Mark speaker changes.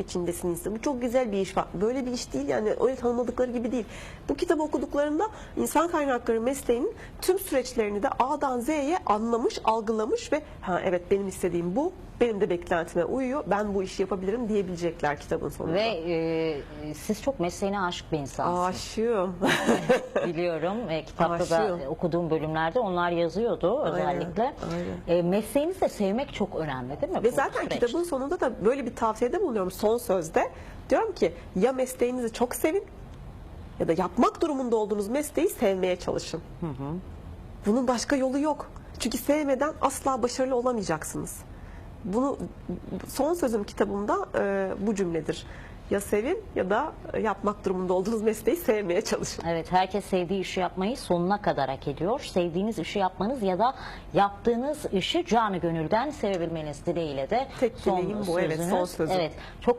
Speaker 1: içindesin insan. Bu çok güzel bir iş. Böyle bir iş değil yani öyle tanımadıkları gibi değil. Bu kitabı okuduklarında insan kaynakları mesleğinin tüm süreçlerini de A'dan Z'ye anlamış, algılamış ve ha evet benim istediğim bu, benim de beklentime uyuyor, ben bu işi yapabilirim diyebilecekler kitabın sonunda.
Speaker 2: Ve e, siz çok mesleğine aşık bir insansınız.
Speaker 1: Aşığım.
Speaker 2: Biliyorum. E, kitapta da
Speaker 1: Aşığım.
Speaker 2: e, okuduğum bölümlerde onlar yazıyordu özellikle.
Speaker 1: aynen.
Speaker 2: E, mesleğinizi de sevmek çok önemli değil mi?
Speaker 1: Ve zaten
Speaker 2: süreçte?
Speaker 1: kitabın sonunda da böyle bir tavsiyede bulunuyorum son sözde. Diyorum ki ya mesleğinizi çok sevin ya da yapmak durumunda olduğunuz mesleği sevmeye çalışın. Bunun başka yolu yok. Çünkü sevmeden asla başarılı olamayacaksınız. Bunu son sözüm kitabımda e, bu cümledir. Ya sevin ya da yapmak durumunda olduğunuz mesleği sevmeye çalışın.
Speaker 2: Evet, herkes sevdiği işi yapmayı sonuna kadar hak ediyor. Sevdiğiniz işi yapmanız ya da yaptığınız işi canı gönülden sevebilmeniz dileğiyle de
Speaker 1: Tek dileğim bu, evet, son sözüm.
Speaker 2: Evet, çok